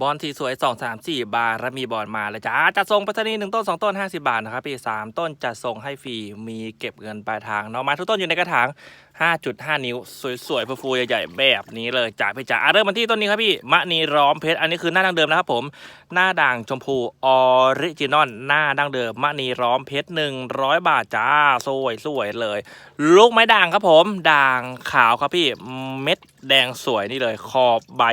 บอลสีสวยสองสามสี่บาทแล้วมีบอลมาแล้วจ้าจะส่งปัตตานีหนึ่งต้นสองต้นห้าสิบาทนะครับพี่สามต้นจะส่งให้ฟรีมีเก็บเงินปลายทางเนาะมาทุกต้นอยู่ในกระถาง 5.5 นิ้ว สวยๆฟูๆใหญ่ๆแบบนี้เลยจ้าพี่จ๋าเริ่มมาที่ต้นนี้ครับพี่มะนีร้อมเพชรอันนี้คือหน้าดังเดิมนะครับผม หน้าด่างชมพูออริจินอลหน้าดังเดิมมะนีร้อมเพชร100 บาทจ้าสวยๆเลย ลูกไม้ด่างครับผม ด่างขาวครับพี่เม็ดแดงสวยนี่เลยขอบใบ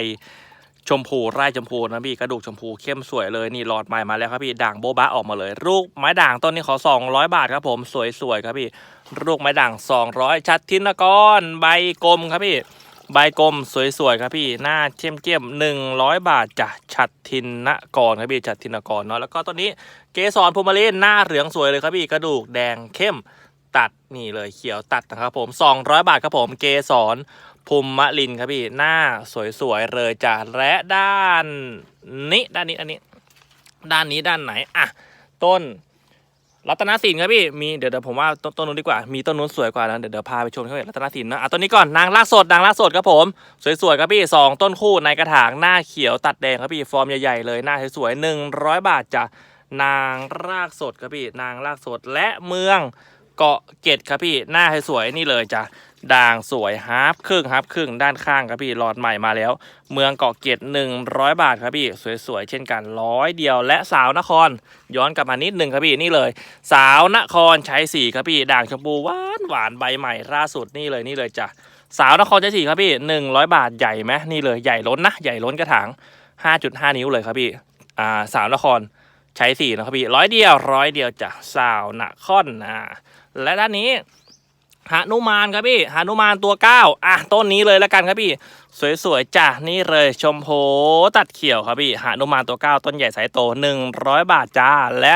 ชมพูไร่ชมพูนะพี่กระดูกชมพูเข้มสวยเลยนี่หลอดใหม่มาแล้วครับพี่ด่างโบบะออกมาเลย ลูกไม้ด่างต้นนี้ขอ 200 บาทครับผมสวยๆครับพี่ลูกไม้ด่าง 200 ชัดทินกรใบกลมครับพี่ใบกลมสวยๆครับพี่หน้าเข้มเข้มหนึ่งร้อยบาทจ้ะชัดทินกรครับพี่ชัดทินกรเนาะแล้วก็ต้นนี้เกสรพรหมลินหน้าเหลืองสวยเลยครับพี่กระดูกแดงเข้มตัดนี่เลยเขียวตัดนะครับผม 200 บาทครับผมเกสร ภูมิมะลินครับพี่ หน้าสวยๆเลยจ้ะและด้านนี้ด้านนี้อันนี้ ด้านนี้ด้านไหนอะต้นรัตนสินครับพี่มีเดี๋ยวเดี๋ยวผมว่าต้นต้นนู้นดีกว่ามีต้นนู้นสวยกว่านะเดี๋ยวเดี๋ยวพาไปชมเขาเลยรัตนสินนะอะต้นนี้ก่อนนางลากสดนางลากสดครับผมสวยๆครับพี่สองต้นคู่ในกระถางหน้าเขียวตัดแดงครับพี่ฟอร์มใหญ่ๆเลยหน้าสวยๆหนึ่งร้อยบาทจ้ะนางรากสดครับพี่นางรากสดและเมืองเกาะเกร็ดครับพี่หน้าสวยๆนี่เลยจ้ะ ด่างสวยฮาร์ฟครึ่งฮาร์ฟครึ่งด้านข้างครับพี่หลอดใหม่มาแล้ว เมืองเกาะเกร็ด100 บาทครับพี่สวยๆเช่นกันร้อยเดียวและสาวนคร ย้อนกลับมานิดหนึ่งครับพี่นี่เลย สาวนครใช้สีครับพี่ด่างชมพูหวานหวานใบใหม่ล่าสุดนี่เลยนี่เลยจ้ะสาวนครใช้สีครับพี่100 บาทใหญ่ไหมนี่เลยใหญ่ล้นนะใหญ่ล้นกระถาง 5.5 นิ้วเลยครับพี่อ่าสาวนครใช้สีนะครับพี่ร้อยเดียวร้อยเดียวจ้ะสาวนครอ่าและด้านนี้ หานุมานครับพี่หานุมานตัวเก้าอะต้นนี้เลยแล้วกันครับพี่ สวยๆจ้ะนี่เลยชมโพตัดเขียวครับพี่หานุมานตัวเก้าต้นใหญ่สายโต100บาทจ้าและ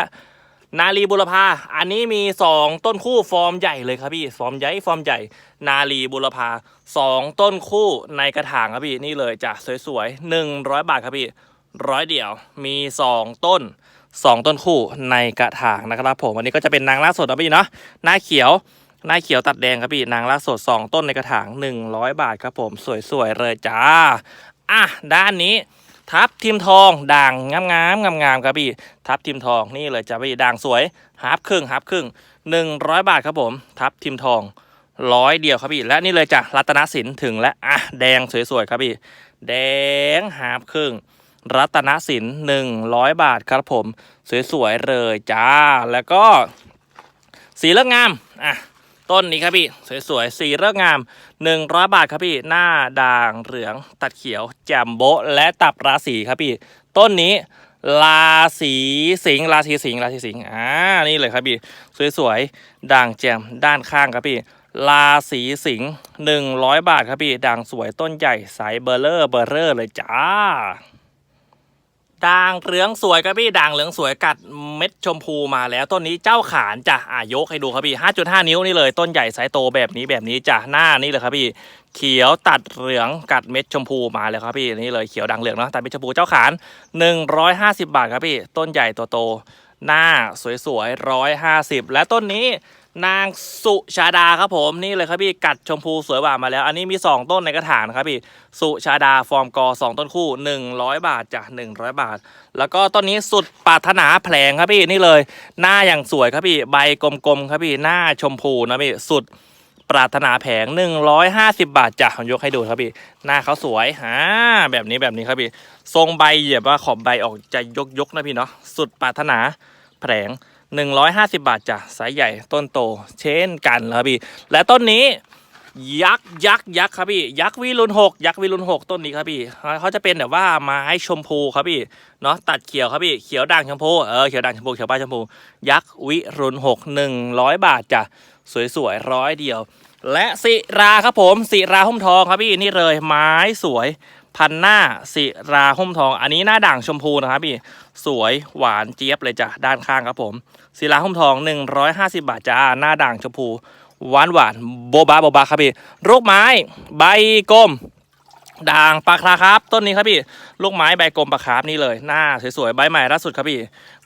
นาลีบุรพา อันนี้มี 2 ต้นคู่ฟอร์มใหญ่เลยครับพี่ ฟอร์มใหญ่ ฟอร์มใหญ่ นาลีบุรพา 2 ต้นคู่ในกระถางครับพี่ นี่เลยจ้ะสวยๆ 100 บาทครับพี่ร้อยเดียว มี 2 ต้น 2 ต้นคู่ในกระถางนะครับผมอันนี้ก็จะเป็นนางล่าสดนะพี่เนาะ หน้าเขียว น้าเขียวตัดแดงครับพี่นางลากสด 2 ต้นในกระถาง 100 บาทครับผมสวยๆเลยจ้าอะด้านนี้ทับทิมทองด่างงามๆงามๆครับพี่ทับทิมทองนี่เลยจ้าพี่ด่างสวยฮาร์ฟครึ่งฮาร์ฟครึ่ง 100 บาทครับผมทับทิมทองร้อยเดียวครับพี่และนี่เลยจ้ะรัตนสินถึงและอะแดงสวยๆครับพี่แดงฮาร์ฟครึ่ง รัตนสิน100บาทครับผม สวยๆเลยจ้า แล้วก็ สีเลือกงาม อะ ต้นนี้ครับพี่ สวยๆ สีเลือกงาม 100 บาทครับพี่ หน้าด่างเหลืองตัดเขียว แจ่มโบะและตับราศีครับพี่ ต้นนี้ราศีสิงห์ราศีสิงห์ราศีสิงห์อ่านี่เลยครับพี่ สวยๆ ด่างแจ่มด้านข้างครับพี่ราศีสิงห์100 บาทครับพี่ ด่างสวยต้นใหญ่สายเบอร์เลอร์เบอร์เลอร์เลยจ้า ด่างเหลืองสวยครับพี่ด่างเหลืองสวยกัดเม็ดชมพูมาแล้วต้นนี้เจ้าขานจ้ะอะยกให้ดูครับพี่ 5.5 นิ้วนี่เลย ต้นใหญ่ไซส์โตแบบนี้แบบนี้จ้ะหน้านี่เลยครับพี่ เขียวตัดเหลืองกัดเม็ดชมพูมาแล้วครับพี่นี่เลยเขียวด่างเหลืองเนาะตัดเม็ดชมพูเจ้าขาน 150 บาทครับพี่ ต้นใหญ่ตัวโตหน้าสวยๆ150 และต้นนี้ นางสุชาดาครับผมนี่เลยครับพี่กัดชมพูสวยหวานมาแล้ว อันนี้มี 2 ต้นในกระถางนะครับพี่สุชาดาฟอร์มกอ 2 ต้นคู่ 100 บาทจ้ะ100 บาท แล้วก็ต้นนี้สุดปรารถนาแผลงครับพี่นี่เลย หน้าอย่างสวยครับพี่ใบกลมๆครับพี่หน้าชมพูนะพี่สุดปรารถนาแผง 150 บาทจ้ะผมยกให้ดูครับพี่หน้าเขาสวยอ่าแบบนี้แบบนี้ครับพี่ทรงใบแบบว่าขอบใบออกจะยกๆนะพี่เนาะสุดปรารถนาแผลง 150 บาทจ้ะสายใหญ่ต้นโต เช่นกันครับพี่ และต้นนี้ ยักษ์ยักษ์ยักษ์ครับพี่ยักษ์วิรุณหกยักษ์วิรุณหกต้นนี้ครับพี่เขาจะเป็นแบบว่าไม้ชมพูครับพี่เนาะตัดเขียวครับพี่เขียวด่างชมพูเออเขียวด่างชมพูเขียวป้ายชมพูยักษ์วิรุณหกหนึ่งร้อยบาทจ้ะสวยๆร้อยเดียว และสิราครับผมสิราหุ้มทองครับพี่นี่เลยไม้สวยพันหน้าสิราหุ้มทอง อันนี้หน้าด่างชมพูนะครับพี่ สวยหวานเจี๊ยบเลยจ้ะด้านข้างครับผม ศิลาหุ้มทอง 150 บาทจ้าหน้าด่างชมพูหวานหวานโบบาโบบาครับพี่ลูกไม้ใบกลมด่างปลาคาครับ ต้นนี้ครับพี่ลูกไม้ใบกลมปลาคาร์ฟนี่เลยหน้าสวยๆใบใหม่ล่าสุดครับพี่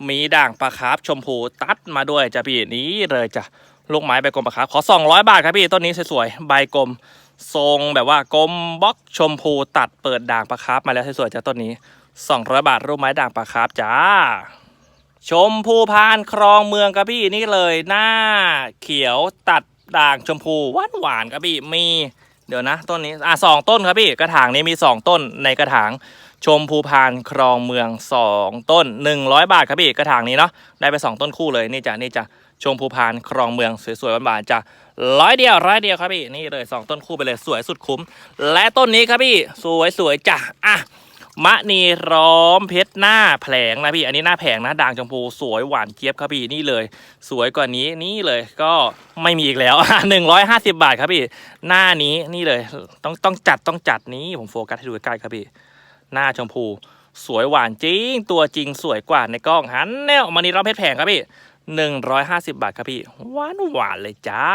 มีด่างปลาคาร์ฟชมพูตัดมาด้วยจ้ะพี่นี่เลยจ้ะลูกไม้ใบกลมปลาคาร์ฟขอ 200 บาทครับพี่ต้นนี้สวยๆใบกลมทรงแบบว่ากลมบล็อกชมพูตัดเปิดด่างปลาคาร์ฟมาแล้วสวยๆจ้าต้นนี้ 200 บาทรูปไม้ด่างปลาคาร์ฟจ้า ชมพูพานครองเมืองครับพี่นี่เลยหน้าเขียวตัดด่างชมพูหวานหวานครับพี่มีเดี๋ยวนะต้นนี้อะสองต้นครับพี่กระถางนี้มีสองต้นในกระถางชมพูพานครองเมืองสองต้น100บาทครับพี่กระถางนี้เนาะได้ไปสองต้นคู่เลยนี่จ้ะนี่จ้ะชมพูพานครองเมืองสวยๆหวานๆจ้ะร้อยเดียวร้อยเดียวครับพี่นี่เลยสองต้นคู่ไปเลยสวยสุดคุ้ม และต้นนี้ครับพี่สวยๆจ้ะอะ มะนีร้อมเพชรหน้าแผลงนะพี่ อันนี้หน้าแผงนะด่างชมพูสวยหวานเจี๊ยบครับพี่นี่เลย สวยกว่านี้นี่เลยก็ไม่มีอีกแล้วหนึ่งร้อยห้าสิบาทครับพี่ หน้านี้นี่เลย ต้องต้องจัดต้องจัดนี้ผมโฟกัสให้ดูใกล้ครับพี่ หน้าชมพู สวยหวานจริง ตัวจริงสวยกว่าในกล้องหันแนวมะนีร้อมเพชรแผงครับพี่หนึ่งร้อยห้าสิบาทครับพี่หวานหวานเลยจ้า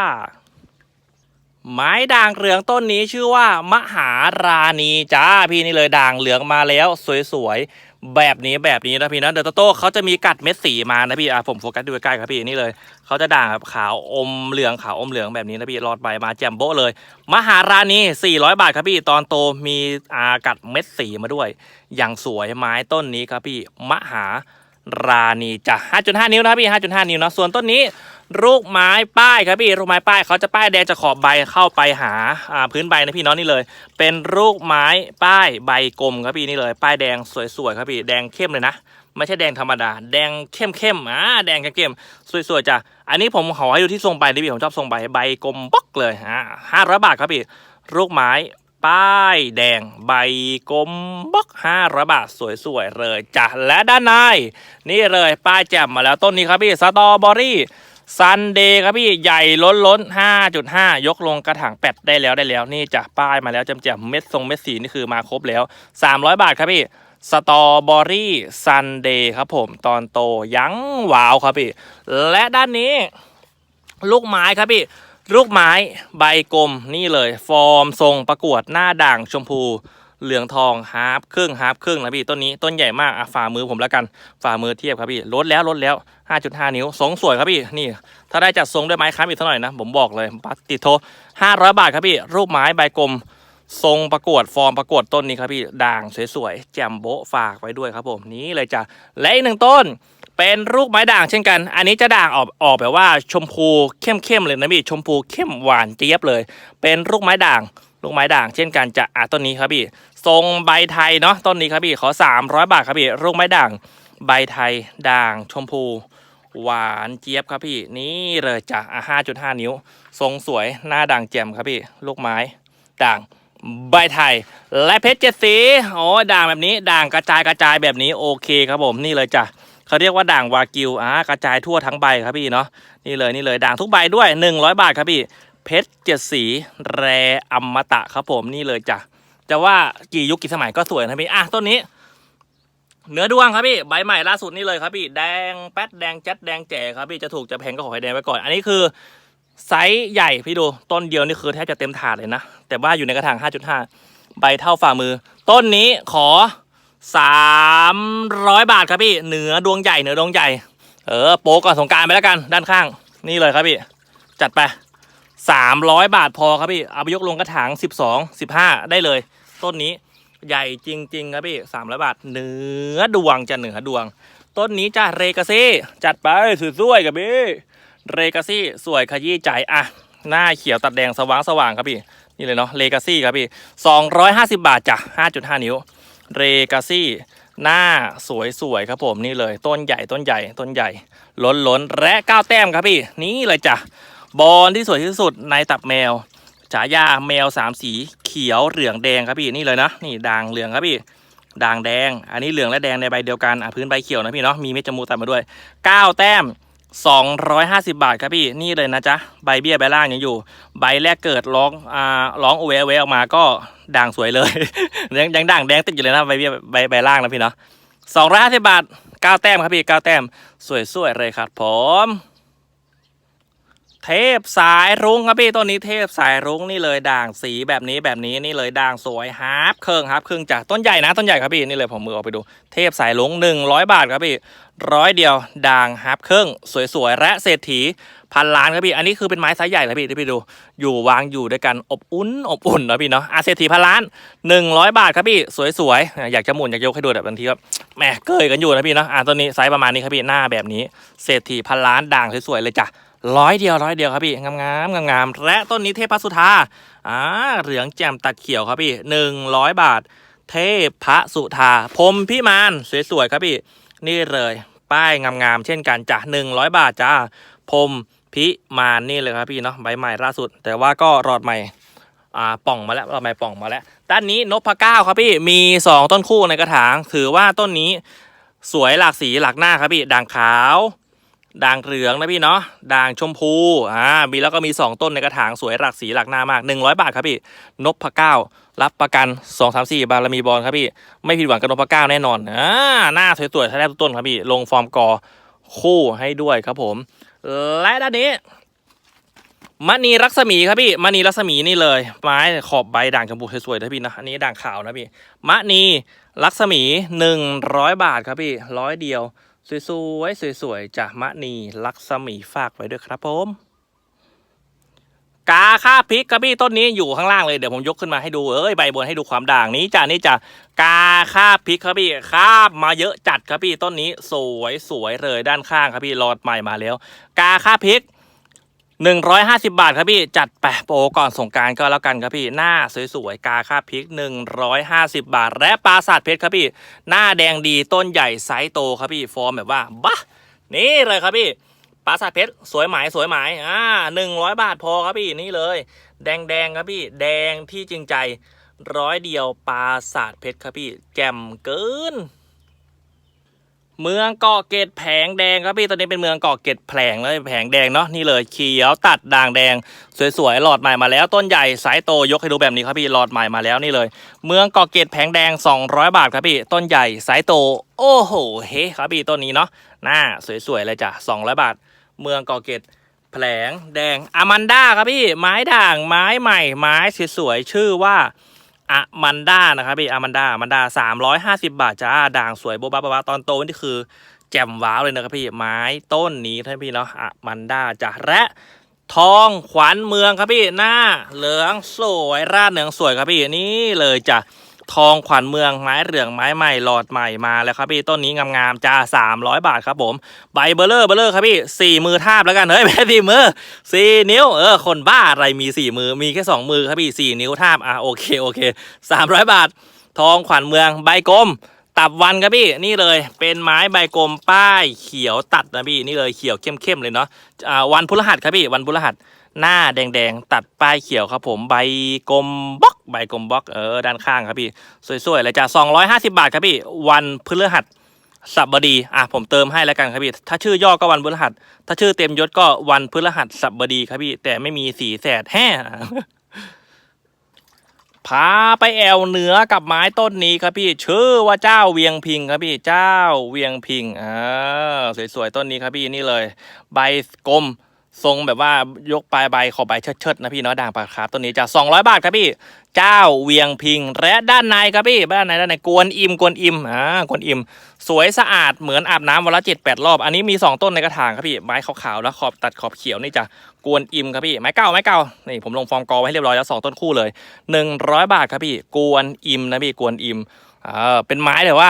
ไม้ด่างเหลืองต้นนี้ชื่อว่ามหาราณีจ้าพี่นี่เลยด่างเหลืองมาแล้วสวยๆแบบนี้แบบนี้นะพี่นะเดอะโตโต้เขาจะมีกัดเม็ดสีมานะพี่อะผมโฟกัสดูใกล้ๆครับพี่นี่เลยเขาจะด่างแบบขาวอมเหลืองขาวอมเหลืองแบบนี้นะพี่รอดใบมาแจมโบ๊ะเลย มหาราณี400 บาทครับพี่ตอนโตมีอากัดเม็ดสีมาด้วย อย่างสวยไม้ต้นนี้ครับพี่มหา ราณีจ้ะ5.5 นิ้วนะพี่ 5.5 นิ้วนะส่วนต้นนี้ลูกไม้ป้ายครับพี่ลูกไม้ป้ายเขาจะป้ายแดงจะขอบใบเข้าไปหาพื้นใบนะพี่น้องนี่เลย เป็นลูกไม้ป้ายใบกลมครับพี่นี่เลย ป้ายแดงสวยๆครับพี่แดงเข้มเลยนะไม่ใช่แดงธรรมดา แดงเข้มๆอ่าแดงเข้มๆสวยๆจ้ะอันนี้ผมขอให้ดูที่ทรงใบนะพี่ผมชอบทรงใบใบกลมบล็อกเลยอ่าห้าร้อยบาทครับพี่ลูกไม้ ป้ายแดงใบกลมบล็อกห้าร้อยบาทสวยๆเลยจ้ะและด้านในนี่เลยป้ายแจ่มมาแล้วต้นนี้ครับพี่สตรอเบอรี่ซันเดย์ครับพี่ใหญ่ล้นล้น5.5 ยกลงกระถางแปดได้แล้วได้แล้ว นี่จะป้ายมาแล้วจำแจมเม็ดทรงเม็ดสีนี่คือมาครบแล้ว 300 บาทครับพี่สตรอเบอรี่ซันเดย์ครับผมตอนโตยังว้าวครับพี่ และด้านนี้ ลูกไม้ครับพี่ ลูกไม้ใบกลมนี่เลย ฟอร์มทรงประกวดหน้าด่างชมพูเหลืองทองฮาร์ฟครึ่งฮาร์ฟครึ่งนะพี่ต้นนี้ต้นใหญ่มากอะฝ่ามือผมแล้วกันฝ่ามือเทียบครับพี่ลดแล้วลดแล้ว 5.5 นิ้วทรงสวยครับพี่นี่ ถ้าได้จัดทรงด้วยไม้ค้ำอีกเท่าไหร่นะ ผมบอกเลยปัดติดโท500 บาทครับพี่ รูปไม้ใบกลม ทรงประกวดฟอร์มประกวดต้นนี้ครับพี่ด่างสวยๆแจ่มโบฝากไว้ด้วยครับผมนี่เลยจ้ะและอีกหนึ่งต้น เป็นลูกไม้ด่างเช่นกัน อันนี้จะด่างออกออกแบบว่าชมพูเข้มๆเลยนะพี่ชมพูเข้มหวานเจี๊ยบเลย เป็นลูกไม้ด่างลูกไม้ด่างเช่นกันจะอะต้นนี้ครับพี่ทรงใบไทยเนาะต้นนี้ครับพี่ขอ 300 บาทครับพี่ลูกไม้ด่าง ใบไทยด่างชมพู หวานเจี๊ยบครับพี่ นี่เลยจ้ะอะ5.5 นิ้ว ทรงสวยหน้าด่างแจ่มครับพี่ ลูกไม้ด่างใบไทย และเพชรเจ็ดสีโอ้ด่างแบบนี้ด่างกระจายกระจายแบบนี้โอเคครับผมนี่เลยจ้ะ เขาเรียกว่าด่างวากิวอ่ากระจายทั่วทั้งใบครับพี่เนาะนี่เลยนี่เลยด่างทุกใบด้วย 100 บาทครับพี่ เพชรเจ็ดสีแรอมตะครับผมนี่เลยจ้ะจะว่ากี่ยุคกี่สมัยก็สวยนะพี่อะต้นนี้ เนื้อดวงครับพี่ใบใหม่ล่าสุดนี่เลยครับพี่แดงแป๊ดแดงจัดแดงแจ๋ครับพี่จะถูกจะแพงก็ขอให้แดงไว้ก่อน อันนี้คือไซส์ใหญ่พี่ดูต้นเดียวนี่คือแทบจะเต็มถาดเลยนะ แต่ว่าอยู่ในกระถาง 5.5 ใบเท่าฝ่ามือ ต้นนี้ขอ 300บาทครับพี่ เหนือดวงใหญ่เหนือดวงใหญ่ เออโป๊กก่อนสงการไปแล้วกัน ด้านข้าง นี่เลยครับพี่ จัดไป300บาทพอครับพี่เอาไปยกลงกระถาง12 15ได้เลย ต้นนี้ใหญ่จริง ๆ ครับพี่สามร้อยบาทเหนือดวงจะเหนือดวง ต้นนี้จ้าเรกาซี่จัดไปสวยๆกับพี่เรกาซี่สวยขยี้ใจอะหน้าเขียวตัดแดงสว่างสว่างครับพี่ นี่เลยเนาะเรกาซี่ครับพี่สองร้อยห้าสิบาทจ้ะห้าจุดห้านิ้ว เรกาซี่หน้าสวยๆครับผมนี่เลย ต้นใหญ่ต้นใหญ่ต้นใหญ่ ล้นล้นและก้าวแต้มครับพี่ นี่เลยจ้ะบอลที่สวยที่สุดในตับแมวฉายาแมวสามสีเขียวเหลืองแดงครับพี่นี่เลยนะนี่ด่างเหลืองครับพี่ด่างแดง อันนี้เหลืองและแดงในใบเดียวกันอะพื้นใบเขียวนะพี่เนาะมีเม็ดจมูกตัดมาด้วย9แต้ม 250 บาทครับพี่นี่เลยนะจ๊ะใบเบี้ยใบล่างยังอยู่ ใบแรกเกิดร้องอ่าร้องโอเวอเวออกมาก็ด่างสวยเลย ยังยังด่างแดงติดอยู่เลยนะใบเบี้ยใบใบล่างนะพี่เนาะ250บาท9แต้มครับพี่9แต้มสวยๆเลยครับผม เทพสายรุ้งครับพี่ต้นนี้เทพสายรุ้งนี่เลยด่างสีแบบนี้แบบนี้นี่เลยด่างสวยฮาร์ปเครื่องฮาร์ปเครื่องจากต้นใหญ่นะต้นใหญ่ครับพี่นี่เลยผมมือออกไปดู เทพสายรุ้ง100 บาทครับพี่ร้อยเดียวด่างฮาร์ปเครื่องสวยๆและเศรษฐีพันล้านครับพี่อันนี้คือเป็นไม้ไซส์ใหญ่เลยพี่ที่พี่ดู อยู่วางอยู่ด้วยกันอบอุ่นอบอุ่นนะพี่เนาะอาเศรษฐีพันล้าน100 บาทครับพี่สวยๆอยากจะหมุนอยากยกให้ดูแบบบางทีก็แหมเกยกันอยู่นะพี่เนาะอ่าตัวนี้ไซส์ประมาณนี้ครับพี่หน้าแบบนี้ เศรษฐีพันล้านด่างสวยๆเลยจ้ะ ร้อยเดียวร้อยเดียวครับพี่งามงามงามงามและต้นนี้เทพสุธาอ่าเหลืองแจ่มตัดเขียวครับพี่หนึ่งร้อยบาท เทพสุธาพรมพิมานสวยๆครับพี่ นี่เลยป้ายงามๆเช่นกันจ้ะหนึ่งร้อยบาทจ้าพรมพิมานนี่เลยครับพี่เนาะใบใหม่ล่าสุด แต่ว่าก็รอดใหม่อ่าป่องมาแล้วรอดใหม่ป่องมาแล้ว ด้านนี้นพเก้าครับพี่มีสองต้นคู่ในกระถาง ถือว่าต้นนี้สวยหลากสีหลากหน้าครับพี่ด่างขาว ด่างเหลืองนะพี่เนาะด่างชมพูอ่ามีแล้วก็มี 2 ต้นในกระถางสวยหลากสีหลากหน้ามาก 100 บาทครับพี่นพะเก้ารับประกัน 2 3 4 บารมีบอลครับพี่ ไม่ผิดหวังกับนพะเก้าแน่นอนอ่าหน้าสวยๆแท้ทุกต้นครับพี่ ลงฟอร์มกอคู่ให้ด้วยครับผม และด้านนี้มณีรักษมีครับพี่มณีรักษมีนี่เลย ไม้ขอบใบด่างชมพูสวยๆนะพี่นะอันนี้ด่างขาวนะพี่มณีรักษมี 100 บาทครับพี่ร้อยเดียว สวยๆสวยๆจากมณีลักษมีฝากไว้ด้วยครับผม กาค่าพริกกระบี้ต้นนี้อยู่ข้างล่างเลยเดี๋ยวผมยกขึ้นมาให้ดูเอ้ยใบบนให้ดูความด่างนี้จ้ะนี่จ้ะกาค่าพริกครับพี่คาบมาเยอะจัดครับพี่ต้นนี้ สวยสวยเลยด้านข้างครับพี่รอดใหม่มาแล้ว กาค่าพริก 150 บาทครับพี่จัดแปะโปรก่อนสงการก็แล้วกันครับพี่ หน้าสวยๆ กาค่าพริก 150 บาท และปราสาทเพชรครับพี่ หน้าแดงดีต้นใหญ่ไซส์โตครับพี่ ฟอร์มแบบว่าบ้านี่เลยครับพี่ปราสาทเพชรสวยไหมสวยไหมอ่าหนึ่งร้อยบาทพอครับพี่นี่เลย แดงแดงๆครับพี่ แดงที่จริงใจร้อยเดียวปราสาทเพชรครับพี่ แจ่มเกิน เมืองเกาะเกร็ดแผงแดงครับพี่ตอนนี้เป็นเมืองเกาะเกร็ดแผงเลยแผงแดงเนาะนี่เลยเขียวตัดด่างแดง สวยๆหลอดใหม่มาแล้วต้นใหญ่สายโตยกให้ดูแบบนี้ครับพี่หลอดใหม่มาแล้วนี่เลย เมืองเกาะเกร็ดแผงแดง 200 บาทครับพี่ต้นใหญ่สายโต โอ้โหเฮ้ครับพี่ต้นนี้เนาะหน้าสวยๆเลยจ้ะ200 บาท เมืองเกาะเกร็ดแผงแดงอามันด้าครับพี่ไม้ด่างไม้ใหม่ ไม้สวยๆชื่อว่า อะมันด้านะครับพี่อะมันด้ามันด้าสามร้อยห้าสิบาทจ้าด่างสวยโบบาบ้าตอนโตนี่คือ แจ่มว้าวเลยนะครับพี่ไม้ต้นนี้ท่านพี่เนาะอะมันด้าจ้าและทองขวัญเมืองครับพี่หน้าเหลืองสวยราดเหลืองสวยครับพี่นี่เลยจ้ะ ทองขวัญเมืองไม้เหลืองไม้ใหม่หลอดใหม่มาแล้วครับพี่ต้นนี้งามๆจ้าสามร้อยบาทครับผมใบเบลเลอร์เบลเลอร์ครับพี่สี่มือทาบแล้วกันเฮ้ยไม่ใช่สี่มือสี่นิ้วเออคนบ้าอะไรมีสี่มือมีแค่สองมือครับพี่สี่นิ้วทาบอะโอเคโอเคสามร้อยบาท ทองขวัญเมืองใบกลมตับวันครับพี่นี่เลยเป็นไม้ใบกลมป้ายเขียวตัดนะพี่นี่เลยเขียวเข้มๆเลยเนาะอ่าวันพฤหัสครับพี่วันพฤหัส หน้าแดงๆ ตัดป้ายเขียวครับผมใบกลมบล็อกใบกลมบล็อกเออด้านข้างครับพี่ สวยๆเลยจ้ะ250 บาทครับพี่ วันพฤหัสสับดีอะผมเติมให้แล้วกันครับพี่ถ้าชื่อย่อก็วันพฤหัส ถ้าชื่อเต็มยศก็วันพฤหัสสับดีครับพี่ แต่ไม่มีสีแสดแฮ่พาไปแอวเหนือกับไม้ต้นนี้ครับพี่ ชื่อว่าเจ้าเวียงพิงครับพี่เจ้าเวียงพิงอ่าสวยๆต้นนี้ครับพี่นี่เลย ใบกลม ทรงแบบว่ายกปลายใบขอบใบเชิดๆนะพี่เนาะด่างปลาคาร์ฟต้นนี้จะ200 บาทครับพี่ เจ้าเวียงพิง และด้านในครับพี่ด้านในด้านในกวนอิมกวนอิมอ่ากวนอิม สวยสะอาดเหมือนอาบน้ำวันละเจ็ดแปดรอบ อันนี้มี 2 ต้นในกระถางครับพี่ไม้ขาวๆแล้วขอบตัดขอบเขียวนี่จะกวนอิมครับพี่ไม้เก่าไม้เก่านี่ผมลงฟอร์มกอไว้ให้เรียบร้อยแล้วสองต้นคู่เลย 100 บาทครับพี่ กวนอิมนะพี่กวนอิมอ่าเป็นไม้แต่ว่า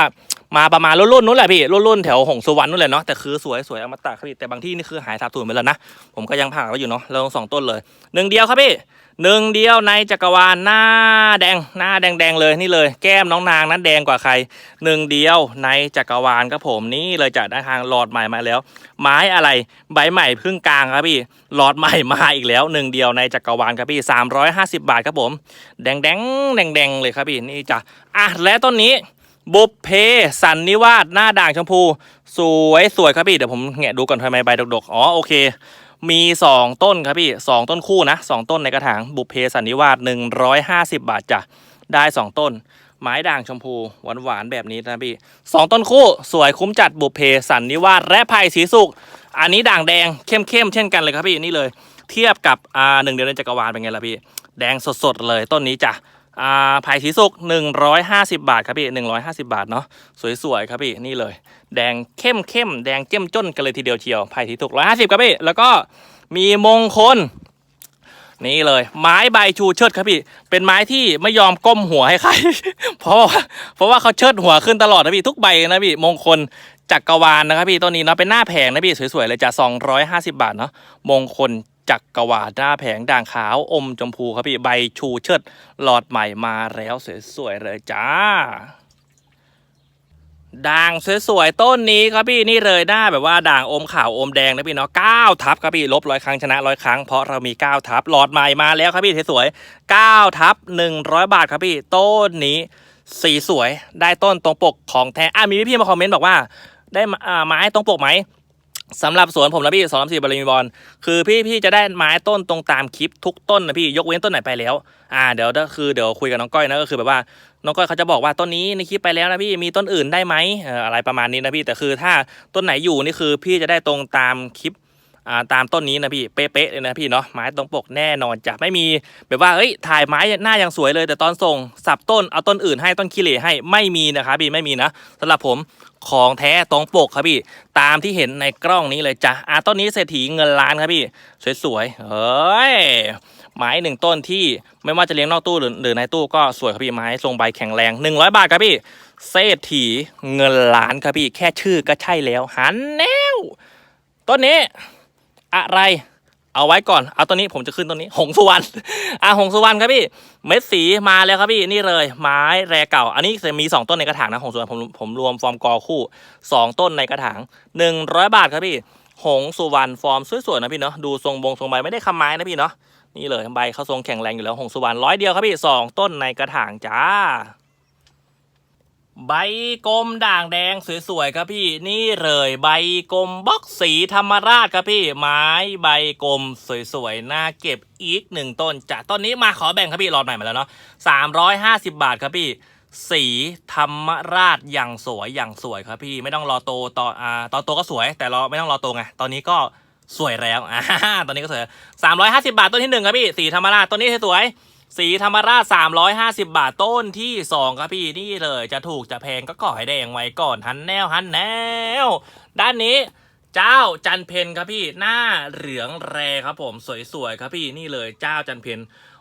มาประมาณรุ่นๆนู้นแหละพี่รุ่นๆแถวหงสุวรรณนู้นแหละเนาะแต่คือสวยสวยอมตะครับพี่แต่บางที่นี่คือหายสาบสูญไปแล้วนะผมก็ยังผ่าไว้อยู่เนาะเราสองต้นเลยหนึ่งเดียวครับพี่หนึ่งเดียวในจักรวาลหน้าแดงหน้าแดงๆเลยนี่เลย แก้มน้องนางนั้นแดงกว่าใครหนึ่งเดียวในจักรวาลครับผมนี่เลยจากด้านทางหลอดใหม่มาแล้ว ไม้อะไรใบใหม่พึ่งกลางครับพี่หลอดใหม่มาอีกแล้วหนึ่งเดียวในจักรวาลครับพี่350บบาทครับผม แดงแดงแดงแดงๆเลยครับพี่นี่จ้ะอะและต้นนี้ บุพเพสันนิวาสหน้าด่างชมพู สวยสวยครับพี่ เดี๋ยวผมแงะดูก่อนทำไมใบดกๆ อ๋อ โอเค มี 2 ต้นครับพี่ 2 ต้นคู่นะ 2 ต้นในกระถาง บุพเพสันนิวาส150 บาทจ้ะ ได้ 2 ต้น ไม้ด่างชมพูหวานๆแบบนี้นะพี่สองต้นคู่ สวยคุ้มจัดบุพเพสันนิวาสและไผ่สีสุก อันนี้ด่างแดงเข้มๆเช่นกันเลยครับพี่นี่เลย เทียบกับอ่าหนึ่งเดียวในจักรวาลเป็นไงล่ะพี่ แดงสดๆเลยต้นนี้จ้ะ ไผ่สีสุก150 บาทครับพี่150 บาทเนาะสวยๆครับพี่นี่เลย แดงเข้มเข้มๆแดงเจ้มจ้นกันเลยทีเดียวเชียวไผ่สีสุก150 ครับพี่แล้วก็มีมงคล นี่เลย ไม้ใบชูเชิดครับพี่ เป็นไม้ที่ไม่ยอมก้มหัวให้ใคร เพราะว่าเพราะว่าเขาเชิดหัวขึ้นตลอดนะพี่ทุกใบนะพี่มงคลจักรวาลนะครับพี่ต้นนี้เนาะเป็นหน้าแผงนะพี่สวยๆเลยจ้ะ250 บาทเนาะมงคล จักรวาลหน้าแผงด่างขาวอมชมพูครับพี่ใบชูเชิดหลอดใหม่มาแล้วสวยๆเลยจ้าด่างสวยๆต้นนี้ครับพี่นี่เลยหน้าแบบว่าด่างอมขาวอมแดงนะพี่เนาะเก้าทับครับพี่ลบร้อยครั้งชนะร้อยครั้งเพราะเรามีเก้าทับหลอดใหม่มาแล้วครับพี่สวยๆเก้าทับหนึ่งร้อยบาทครับพี่ต้นนี้สีสวยได้ต้นตรงปกของแท้อะมีพี่ๆมาคอมเมนต์บอกว่า ได้อ่าไม้ตรงปกไหม สำหรับสวนผมนะพี่สองสามสี่บริมีบอลคือพี่พี่จะได้ไม้ต้นตรงตามคลิปทุกต้นนะพี่ยกเว้นต้นไหนไปแล้ว อ่าเดี๋ยวก็คือเดี๋ยวคุยกับน้องก้อยนะก็คือแบบว่าน้องก้อยเขาจะบอกว่าต้นนี้ในคลิปไปแล้วนะพี่มีต้นอื่นได้ไหมอะไรประมาณนี้นะพี่แต่คือถ้าต้นไหนอยู่นี่คือพี่จะได้ตรงตามคลิป ตามต้นนี้นะพี่เป๊ะๆเลยนะพี่เนาะไม้ตรงปกแน่นอนจะไม่มีแบบว่าเอ้ยถ่ายไม้หน้ายังสวยเลย แต่ตอนส่งสับต้นเอาต้นอื่นให้ต้นขี้เหร่ให้ไม่มีนะครับพี่ไม่มีนะสำหรับผมของแท้ตรงปกครับพี่ ตามที่เห็นในกล้องนี้เลยจ้ะอ่าต้นนี้เศรษฐีเงินล้านครับพี่ สวยๆเฮ้ยไม้หนึ่งต้นที่ไม่ว่าจะเลี้ยงนอกตู้หรือหรือในตู้ก็สวยครับพี่ไม้ทรงใบแข็งแรง 100 บาทครับพี่เศรษฐีเงินล้านครับพี่ แค่ชื่อก็ใช่แล้วหันแนวต้นนี้ อะไร เอาไว้ก่อน เอาต้นนี้ผมจะขึ้นต้นนี้ หงสุวรรณอะหงสุวรรณครับพี่ เม็ดสีมาแล้วครับพี่นี่เลย ไม้แรเก่า อันนี้จะมี 2 ต้นในกระถางนะหงสุวรรณผมผมรวมฟอร์มกอคู่ 2 ต้นในกระถาง 100 บาทครับพี่ หงสุวรรณฟอร์มสวยๆนะพี่เนาะดูทรงบงทรงใบไม่ได้คำไม้นะพี่เนาะนี่เลยใบเขาทรงแข็งแรงอยู่แล้วหงสุวรรณร้อยเดียวครับพี่สองต้นในกระถางจ้า ใบกลมด่างแดงสวยๆครับพี่ นี่เลยใบกลมบล็อกสีธรรมราชครับพี่ไม้ใบกลมสวยๆน่าเก็บอีกหนึ่งต้นจะต้นนี้มาขอแบ่งครับพี่รอดใหม่มาแล้วเนาะสามร้อยห้าสิบบาทครับพี่ สีธรรมราชอย่างสวยอย่างสวยครับพี่ไม่ต้องรอโตตอนอ่าตอนโตก็สวย แต่รอไม่ต้องรอโตไงตอนนี้ก็สวยแล้วอ่าตอนนี้ก็สวยสามร้อยห้าสิบาทต้นที่หนึ่งครับพี่สีธรรมราชต้นนี้สวย สีธรรมราช 350 บาทต้นที่สองครับพี่นี่เลยจะถูกจะแพงก็ก่อให้แดงไว้ก่อนหันแนวหันแนว ด้านนี้เจ้าจันเพนครับพี่หน้าเหลืองแรครับผมสวยๆครับพี่นี่เลยเจ้าจันเพน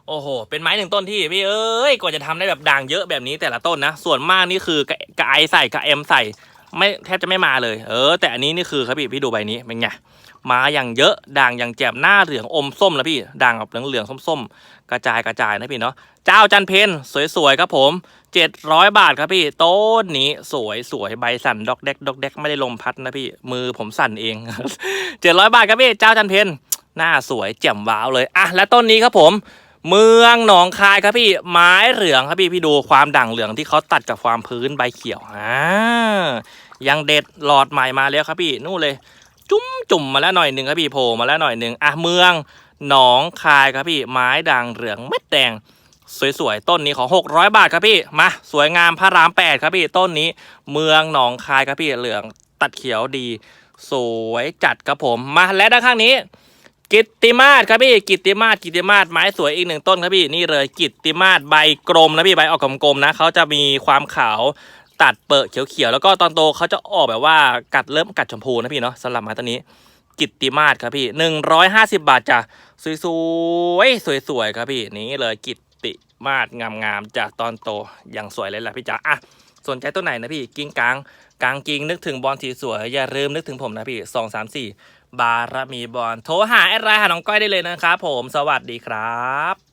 โอ้โห เป็นไม้หนึ่งต้นที่พี่เอ้ยกว่าจะทำได้แบบด่างเยอะแบบนี้แต่ละต้นนะ ส่วนมากนี่คือกะกระไอใส่กระเอ็มใส่ ไม่แทบจะไม่มาเลย เออ แต่อันนี้นี่คือครับพี่พี่ดูใบนี้เป็นไง มาอย่างเยอะด่างอย่างแจ่มหน้าเหลืองอมส้มแล้วพี่ด่างแบบเหลืองๆส้มๆ กระจายกระจายนะพี่เนาะเจ้าจันเพนสวยๆครับผม700 บาทครับพี่ต้นนี้สวยสวยใบสั่นดอกแดกดอกแดกไม่ได้ลมพัดนะพี่มือผมสั่นเอง 700 บาทครับพี่เจ้าจันเพนหน้าสวยแจ่มว้าวเลยอะและต้นนี้ครับผมเมืองหนองคายครับพี่ไม้เหลืองครับพี่พี่ดูความด่างเหลืองที่เขาตัดกับความพื้นใบเขียวอ่ายังเด็ดหลอดใหม่มาแล้วครับพี่นู่นเลย จุ่มจุ่มมาแล้วหน่อยหนึ่งครับพี่โผล่มาแล้วหน่อยหนึ่งอะเมืองหนองคายครับพี่ไม้ด่างเหลืองเม็ดแดงสวยๆ ต้นนี้ของ 600 บาทครับพี่ มา สวยงามพระราม 8 ครับพี่ ต้นนี้ เมืองหนองคายครับพี่ เหลืองตัดเขียวดี สวยจัดครับผม มาและด้านข้างนี้ กิตติมาศครับพี่ กิตติมาศกิตติมาศไม้สวยอีกหนึ่งต้นครับพี่ นี่เลย กิตติมาศใบกลมนะพี่ ใบออกกลมๆนะ เขาจะมีความขาว ตัดเปิดเขียวๆแล้วก็ตอนโตเขาจะออกแบบว่ากัดเริ่มกัดชมพูนะพี่เนาะสำหรับม้ต้นนี้ กิตติมาศครับพี่หนึ่งร้อยห้าสิบาทจ้ะสวยๆสวยๆครับพี่นี่เลยกิตติมาศงามๆจากตอนโตอย่างสวยเลยแหละพี่จ๋าอะสนใจต้นไหนนะพี่กิ้งกลางกลางกิ้งนึกถึงบอลสีสวยอย่าลืมนึกถึงผมนะพี่สองสามสี่บารมีบอลโทรหาแอดไลน์หาน้องก้อยได้เลยนะครับผมสวัสดีครับ